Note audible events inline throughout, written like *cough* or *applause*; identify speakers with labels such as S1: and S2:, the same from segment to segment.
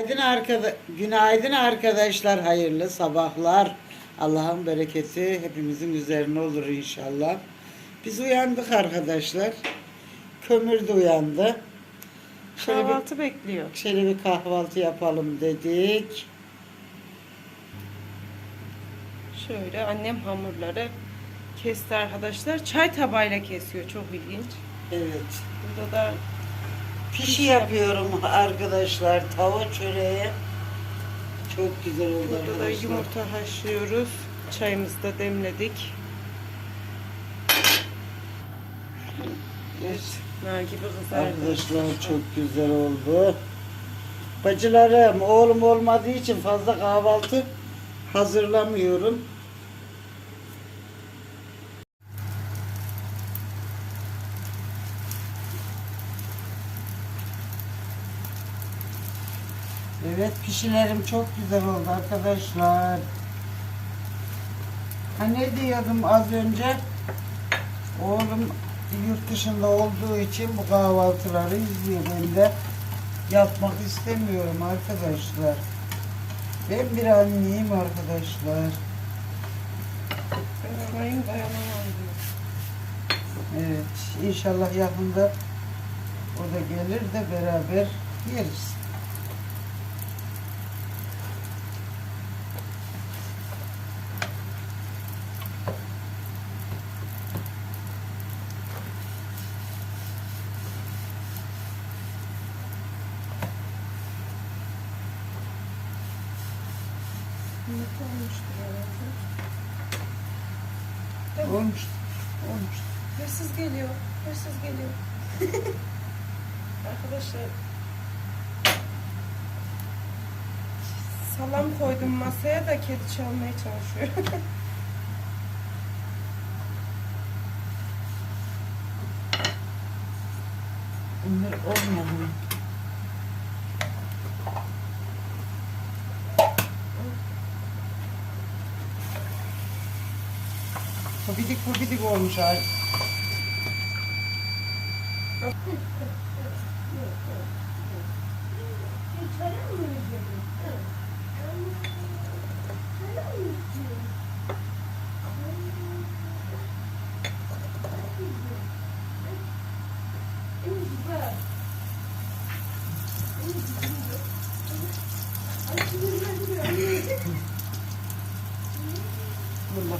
S1: Günaydın, arkada, günaydın arkadaşlar, hayırlı sabahlar. Allah'ın bereketi hepimizin üzerine olur inşallah. Biz uyandık arkadaşlar. Kömür de uyandı. Şöyle bir,
S2: Kahvaltı bekliyor.
S1: şöyle bir kahvaltı yapalım dedik.
S2: Şöyle annem hamurları kesti arkadaşlar. Çay tabağıyla kesiyor. Çok ilginç.
S1: Evet.
S2: Burada da
S1: Pişi yapıyorum arkadaşlar. Tava çöreği. Çok güzel oldu
S2: burada da
S1: arkadaşlar.
S2: yumurta haşlıyoruz. Çayımızı da demledik.
S1: Evet.
S2: Nar gibi kızardı.
S1: Arkadaşlar çok güzel oldu. Bacılarım oğlum olmadığı için fazla kahvaltı hazırlamıyorum. Evet pişilerim çok güzel oldu arkadaşlar. Ha ne diyordum az önce? Oğlum yurt dışında olduğu için bu kahvaltıları izliyor. Ben de yapmak istemiyorum arkadaşlar. Ben bir anneyim arkadaşlar.
S2: Ben arayayım dayanamam diyor.
S1: Evet inşallah yakında o da gelir de beraber yeriz.
S2: Olmuştur herhalde.
S1: Olmuş. Olmuş.
S2: Hırsız geliyor. Hırsız geliyor. *laughs* Arkadaşlar salam koydum masaya da kedi çalmaya çalışıyor.
S1: Bunlar olmuyor mu? Pofidik pofidik olmuş ay. Bununla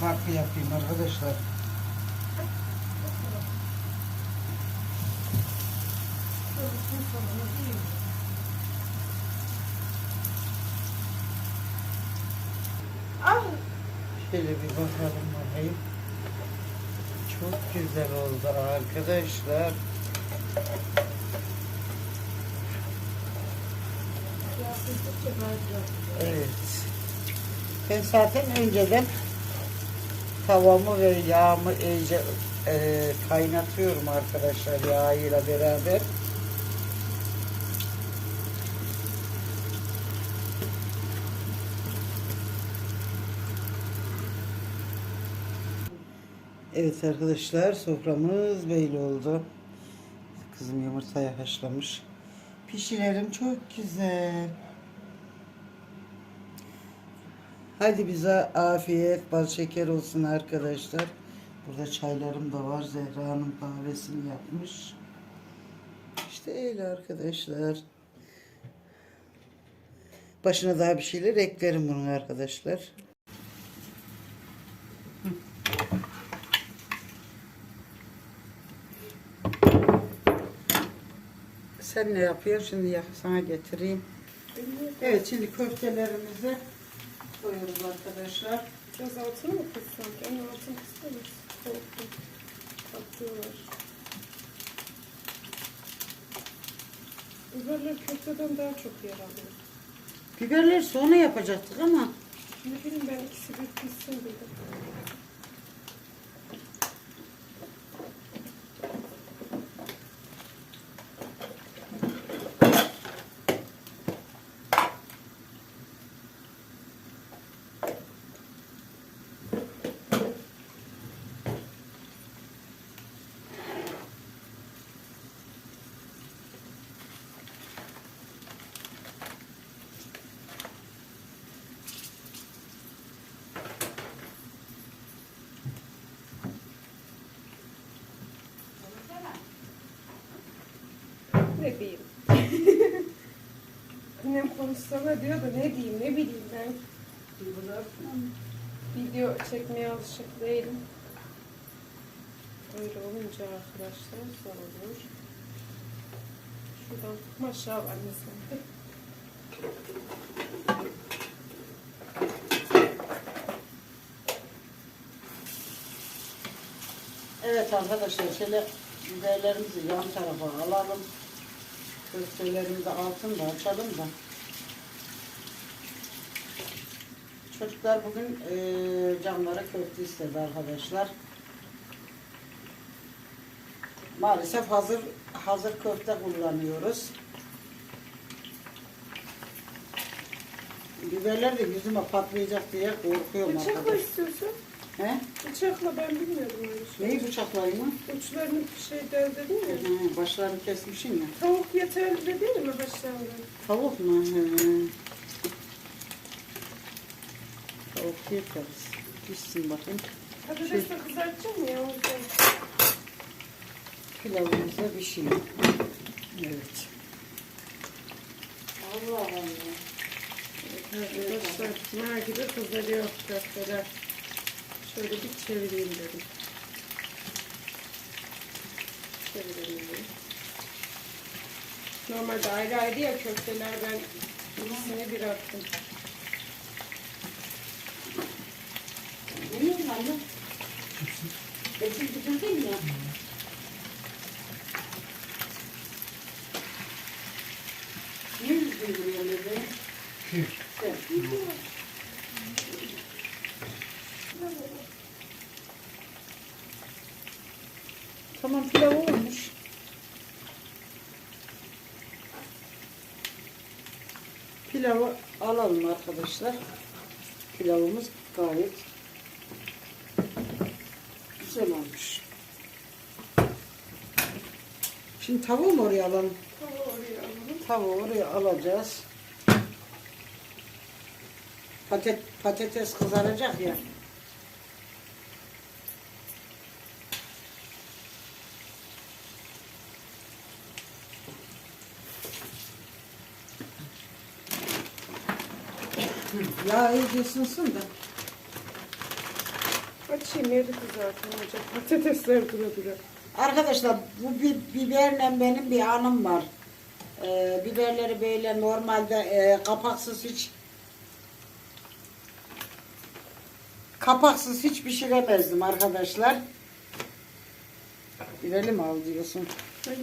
S1: farklı yapayım arkadaşlar. Şöyle bir bakalım bakayım. Çok güzel oldu arkadaşlar. Evet. Ben zaten önceden tavamı ve yağımı iyice e, kaynatıyorum arkadaşlar yağıyla beraber. Evet arkadaşlar soframız böyle oldu. Kızım yumurtayı haşlamış. Pişilerim çok güzel. Hadi bize afiyet, bal şeker olsun arkadaşlar. Burada çaylarım da var. Zehra Hanım kahvesini yapmış. İşte öyle arkadaşlar. Başına daha bir şeyler eklerim bunun arkadaşlar. Sen ne yapıyorsun? Şimdi sana getireyim. Evet şimdi köftelerimizi koyuyoruz arkadaşlar.
S2: Biraz altını mı kıssam? Ben altını kısmam. Korktum. Patlıyorlar. Biberler köfteden daha çok yer alıyor.
S1: Biberleri sonra yapacaktık ama
S2: Ne bileyim ben ikisi bir pişsin dedim. Diyeyim. *laughs* Annem konuşsana diyor da ne diyeyim ne bileyim ben. Video çekmeye alışık değilim. Öyle olunca arkadaşlar zor olur. Şuradan maşallah annesine.
S1: Evet arkadaşlar şöyle biberlerimizi yan tarafa alalım. Köftelerimizi altında açalım da. Çocuklar bugün eee camlara köfte istedi arkadaşlar. Maalesef hazır hazır köfte kullanıyoruz. Biberler de yüzüme patlayacak diye korkuyorum
S2: Bıçakla
S1: arkadaşlar.
S2: istiyorsun.
S1: He?
S2: Bıçakla ben bilmiyorum öyle şey.
S1: Neyi bıçaklayayım mı?
S2: Uçlarını bir şey deldin ya.
S1: Hı, Başlarını kesmişim ya.
S2: Tavuk yeterli de değil mi haşlandı?
S1: Tavuk mu? Hı. Tavuk yeteriz. Pişsin bakayım.
S2: Patates de kızartacağım ya o yüzden.
S1: Pilavımız da pişiyor. Evet. Allah Allah.
S2: Arkadaşlar nar gibi kızarıyor köfteler. Şöyle bir çevireyim dedim. Çevirelim dedim. Normalde ayrı ayrı ya köfteler ben ikisini bir attım.
S1: Ne yiyorsun anne? Hepsini bitirdin mi? Niye yüzüğü duruyor bebeğim? Sen. Tamam pilav olmuş. Pilavı alalım arkadaşlar. Pilavımız gayet güzel olmuş. Şimdi tavuğu mu oraya alalım?
S2: Tavuğu oraya alalım.
S1: Tavuğu oraya alacağız. Patet, patates kızaracak ya. Ya iyice ısınsın da.
S2: Açayım yeri kızartın olacak. Patatesler dura dura.
S1: Arkadaşlar bu bi biberle benim bir anım var. Ee, biberleri böyle normalde e, kapaksız hiç kapaksız hiç pişiremezdim arkadaşlar. Biberi mi al diyorsun?
S2: Hayır.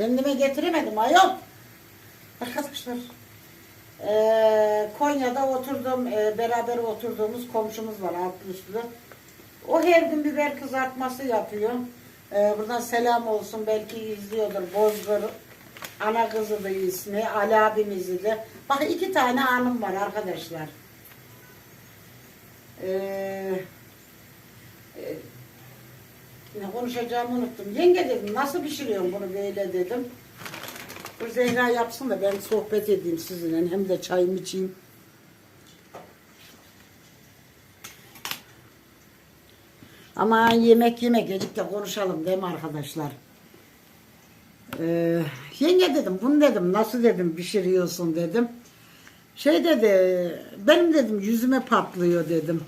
S1: Kendime getiremedim ayol. Arkadaşlar eee, Konya'da oturdum eee, beraber oturduğumuz komşumuz var altlı. O her gün biber kızartması yapıyor. Eee, buradan selam olsun belki izliyordur Bozgur. Ana kızı da ismi. Ali abimizi de. Bak iki tane anım var arkadaşlar. Eee e, ne konuşacağımı unuttum. Yenge dedim nasıl pişiriyorsun bunu böyle dedim. Bu Zehra yapsın da ben sohbet edeyim sizinle hem de çayımı içeyim. Ama yemek yemek gecik de konuşalım değil mi arkadaşlar? Ee, yenge dedim bunu dedim nasıl dedim pişiriyorsun dedim. Şey dedi benim dedim yüzüme patlıyor dedim.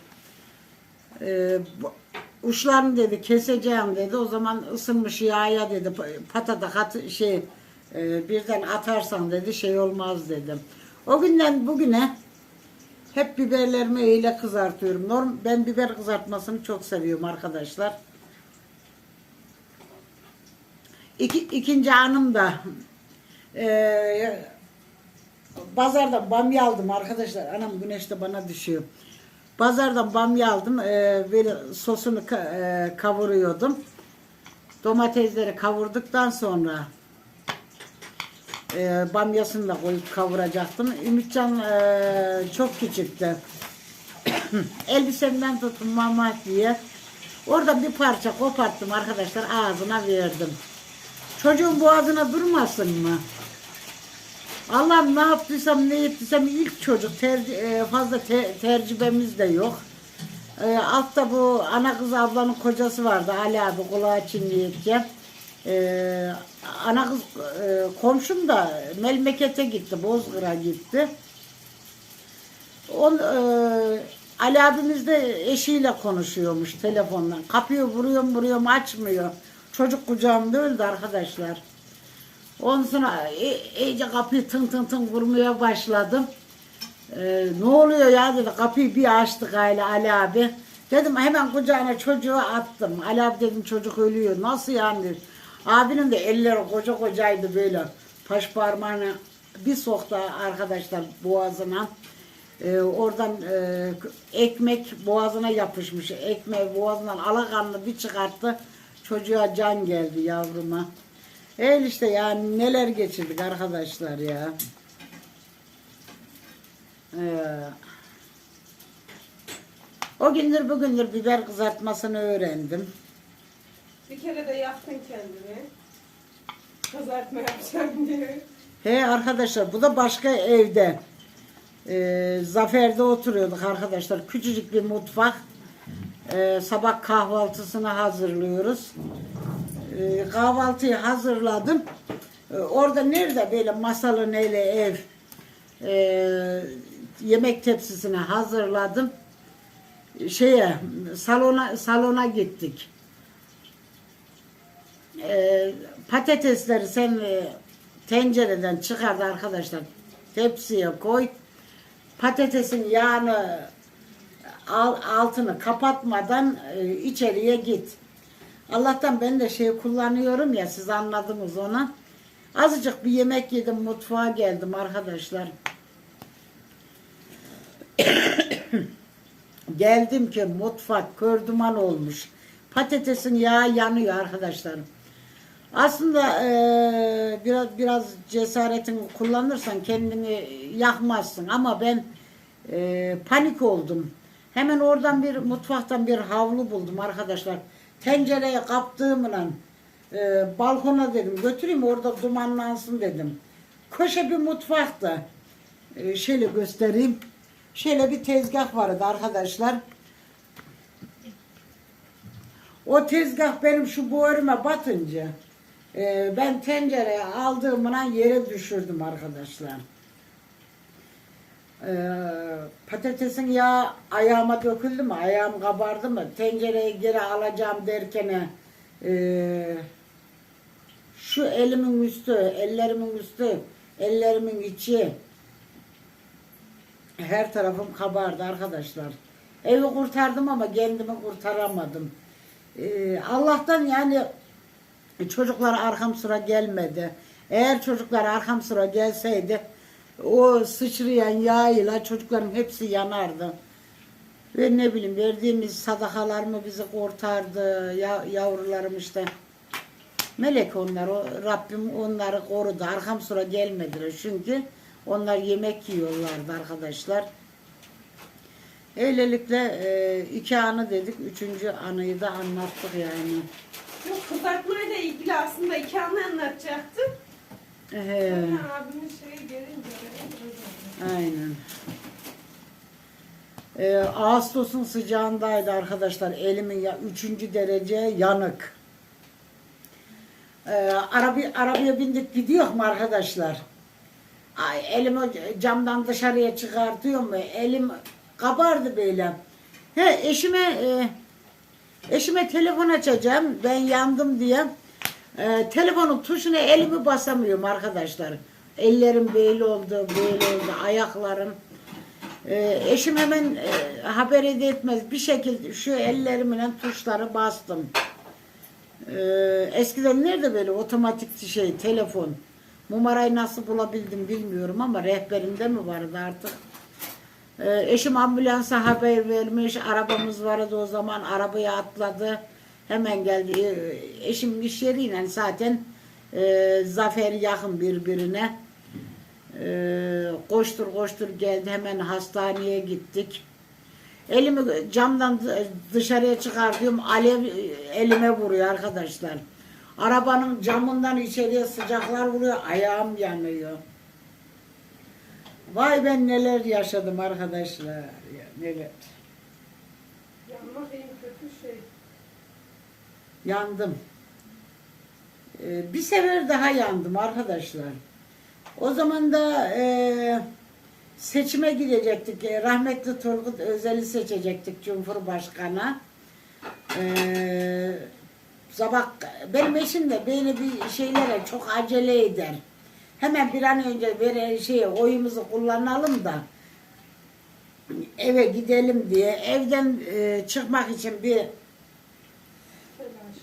S1: Ee, bu- uçlarını dedi keseceğim dedi. O zaman ısınmış yağa dedi patada kat şey e, birden atarsan dedi şey olmaz dedim. O günden bugüne hep biberlerimi öyle kızartıyorum. Norm, ben biber kızartmasını çok seviyorum arkadaşlar. İki, ikinci anım da e, pazardan bamya aldım arkadaşlar. Anam güneş de bana düşüyor. Pazardan bamya aldım. E, böyle sosunu ka- e, kavuruyordum. Domatesleri kavurduktan sonra e, bamyasını da koyup kavuracaktım. Ümitcan e, çok küçüktü. *coughs* Elbisemden tuttum mama diye. Orada bir parça koparttım arkadaşlar ağzına verdim. Çocuğun boğazına durmasın mı? Allah'ım ne yaptıysam ne ettiysem ilk çocuk ter, e, fazla te, tercibemiz de yok. Ee, altta bu ana kız ablanın kocası vardı Ali abi kulağı çinleyirken. Ee, ana kız e, komşum da memlekete gitti, Bozkır'a gitti. On, e, Ali abimiz de eşiyle konuşuyormuş telefonla. Kapıyı vuruyorum vuruyorum açmıyor. Çocuk kucağımda öldü arkadaşlar. Ondan sonra e- iyice kapıyı tın tın tın vurmaya başladım. Ee, ne oluyor ya dedi kapıyı bir açtık aile Ali abi. Dedim hemen kucağına çocuğu attım. Ali abi dedim çocuk ölüyor. Nasıl yani? Abinin de elleri koca kocaydı böyle. Paş parmağını bir soktu arkadaşlar boğazına. Ee, oradan e, ekmek boğazına yapışmış. Ekmeği boğazından alakanlı bir çıkarttı. Çocuğa can geldi yavruma. El işte yani neler geçirdik arkadaşlar ya. Ee, o gündür bugündür biber kızartmasını öğrendim.
S2: Bir kere de yaktın kendini. Kızartma yapacağım diye.
S1: He arkadaşlar bu da başka evde. Ee, Zafer'de oturuyorduk arkadaşlar. Küçücük bir mutfak. Ee, sabah kahvaltısını hazırlıyoruz. Ee, kahvaltıyı hazırladım. Ee, orada nerede böyle masalı neyle ev ee, yemek tepsisini hazırladım. Şeye salona salona gittik. Ee, patatesleri sen e, tencereden çıkardı arkadaşlar. Tepsiye koy. Patatesin yağını al- altını kapatmadan e, içeriye git. Allah'tan ben de şey kullanıyorum ya siz anladınız ona. Azıcık bir yemek yedim mutfağa geldim arkadaşlar. *coughs* Geldim ki mutfak kör duman olmuş. Patatesin yağı yanıyor arkadaşlar. Aslında eee, biraz biraz cesaretin kullanırsan kendini yakmazsın ama ben eee, panik oldum. Hemen oradan bir mutfaktan bir havlu buldum arkadaşlar. Tencereye kaptığımla eee, balkona dedim götüreyim orada dumanlansın dedim. Köşe bir mutfakta. Eee, şöyle göstereyim. Şöyle bir tezgah vardı arkadaşlar. O tezgah benim şu boğarıma batınca e, ben tencereye aldığımla yere düşürdüm arkadaşlar. E, patatesin yağı ayağıma döküldü mü? Ayağım kabardı mı? Tencereyi geri alacağım derken e, şu elimin üstü, ellerimin üstü, ellerimin içi her tarafım kabardı arkadaşlar. Evi kurtardım ama kendimi kurtaramadım. Ee, Allah'tan yani çocuklar arkam sıra gelmedi. Eğer çocuklar arkam sıra gelseydi o sıçrayan yağıyla çocukların hepsi yanardı. Ve ne bileyim verdiğimiz sadakalar mı bizi kurtardı ya, yavrularım işte. Melek onlar, o, Rabbim onları korudu. Arkam sıra gelmediler çünkü onlar yemek yiyorlardı arkadaşlar. Öylelikle e, iki anı dedik, üçüncü anıyı da anlattık yani.
S2: Yok kızartmayla ilgili aslında iki anı anlatacaktım.
S1: He,
S2: Sonra abimin şeyi gelince.
S1: aynen. E, Ağustos'un sıcağındaydı arkadaşlar. Elimin ya üçüncü derece yanık. E, arabi, arabaya bindik gidiyor mu arkadaşlar? Ay, elimi camdan dışarıya çıkartıyor mu? Elim kabardı böyle. He, eşime e, eşime telefon açacağım. Ben yandım diye. E, telefonun tuşuna elimi basamıyorum arkadaşlar. Ellerim böyle oldu, böyle oldu, ayaklarım. E, eşim hemen e, haber etmez. Bir şekilde şu ellerimle tuşları bastım. E, eskiden nerede böyle otomatik şey, telefon. Numarayı nasıl bulabildim bilmiyorum ama rehberimde mi vardı artık. Ee, eşim ambulansa haber vermiş. Arabamız vardı o zaman. Arabaya atladı. Hemen geldi. Ee, eşim iş yeriyle zaten e, Zafer yakın birbirine. Ee, koştur koştur geldi. Hemen hastaneye gittik. Elimi camdan dışarıya çıkartıyorum. Alev elime vuruyor arkadaşlar. Arabanın camından içeriye sıcaklar vuruyor. Ayağım yanıyor. Vay ben neler yaşadım arkadaşlar. Neler.
S2: Ya
S1: yandım. Ee, bir sefer daha yandım arkadaşlar. O zaman da e, seçime gidecektik. E, rahmetli Turgut Özel'i seçecektik Cumhurbaşkanı. Ee, sabah benim eşim de böyle bir şeylere çok acele eder. Hemen bir an önce vere, şey, oyumuzu kullanalım da eve gidelim diye evden e, çıkmak için bir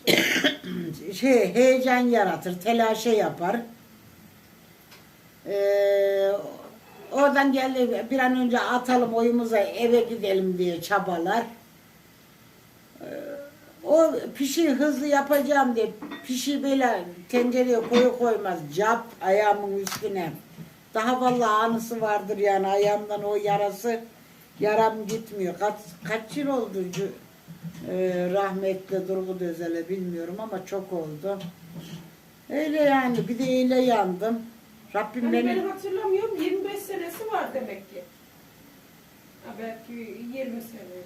S1: *coughs* şey heyecan yaratır, telaşe yapar. Ee, oradan geldi bir an önce atalım oyumuza eve gidelim diye çabalar. Ee, o pişi hızlı yapacağım diye pişi böyle tencereye koyu koymaz cap ayağımın üstüne. Daha vallahi anısı vardır yani ayağımdan o yarası yaram gitmiyor. Kaç, kaç yıl oldu cu- e, rahmetli Durgut Özel'e bilmiyorum ama çok oldu. Öyle yani bir de öyle yandım. Rabbim
S2: Hani
S1: beni
S2: ben hatırlamıyorum 25 senesi var demek ki. Ha, belki 20 sene.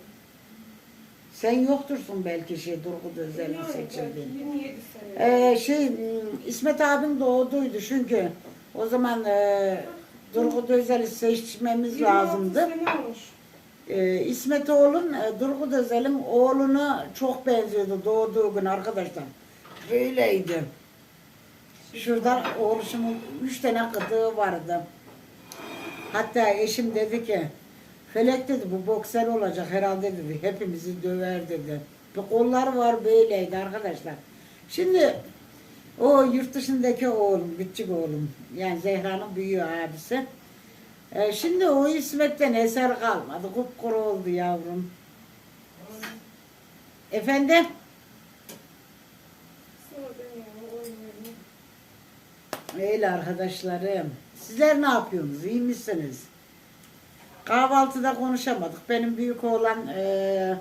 S1: sen yoktursun belki şey Durgut Özel'in seçildiğini.
S2: belki 27 sene.
S1: Ee, şey m, İsmet abim doğduydu çünkü o zaman e, Durgut Özel'i seçmemiz
S2: 26
S1: lazımdı.
S2: sene olmuş.
S1: Ee, İsmet oğlum e, Durgut Özel'in oğluna çok benziyordu doğduğu gün arkadaşlar. Böyleydi. Şurada oğluşumun üç tane kıtığı vardı. Hatta eşim dedi ki Felek dedi bu bokser olacak herhalde dedi. Hepimizi döver dedi. Bu kollar var böyleydi arkadaşlar. Şimdi o yurt dışındaki oğlum, küçük oğlum. Yani Zehra'nın büyüğü abisi. Ee, şimdi o İsmet'ten eser kalmadı. Kupkuru oldu yavrum. Efendim? Öyle arkadaşlarım. Sizler ne yapıyorsunuz? İyi misiniz? Kahvaltıda konuşamadık. Benim büyük oğlan eee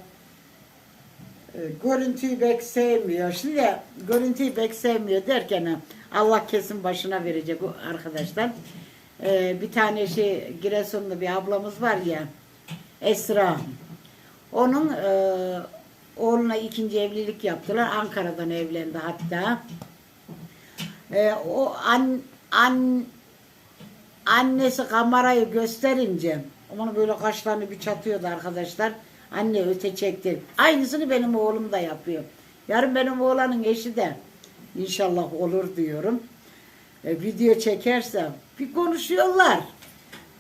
S1: e, görüntüyü pek sevmiyor. Şimdi görüntüyü pek sevmiyor derken Allah kesin başına verecek arkadaşlar. Eee, bir tane şey Giresunlu bir ablamız var ya Esra. Onun eee oğluna ikinci evlilik yaptılar. Ankara'dan evlendi hatta. Ee, o an, an annesi kamerayı gösterince onu böyle kaşlarını bir çatıyordu arkadaşlar. Anne öte çekti. Aynısını benim oğlum da yapıyor. Yarın benim oğlanın eşi de inşallah olur diyorum. E, video çekerse bir konuşuyorlar.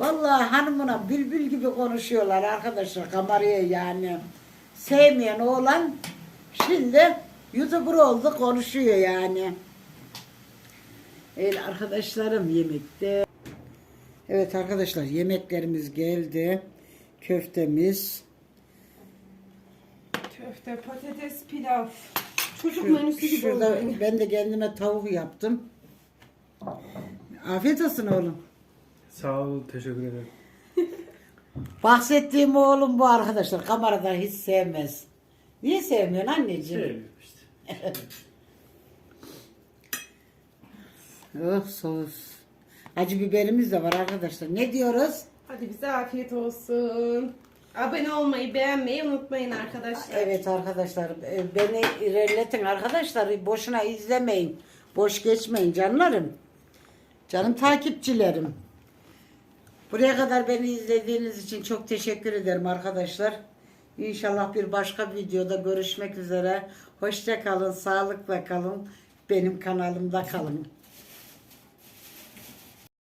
S1: Vallahi hanımına bülbül gibi konuşuyorlar arkadaşlar kameraya yani. Sevmeyen oğlan şimdi YouTuber oldu konuşuyor yani. Evet arkadaşlarım yemekte. Evet arkadaşlar yemeklerimiz geldi. Köftemiz.
S2: Köfte, patates, pilav. Çocuk
S1: Şu-
S2: menüsü gibi
S1: şurada
S2: oldu.
S1: ben de kendime tavuk yaptım. Afiyet olsun oğlum.
S3: Sağ ol, teşekkür ederim. *laughs*
S1: Bahsettiğim oğlum bu arkadaşlar. Kamerada hiç sevmez. Niye sevmiyorsun anneciğim?
S3: Sevmiyorum işte. *laughs*
S1: Oh sos. Acı biberimiz de var arkadaşlar. Ne diyoruz?
S2: Hadi bize afiyet olsun. Abone olmayı, beğenmeyi unutmayın arkadaşlar.
S1: Evet arkadaşlar e, beni ilerletin arkadaşlar boşuna izlemeyin. Boş geçmeyin canlarım. Canım takipçilerim. Buraya kadar beni izlediğiniz için çok teşekkür ederim arkadaşlar. İnşallah bir başka videoda görüşmek üzere. Hoşça kalın, sağlıkla kalın. Benim kanalımda kalın.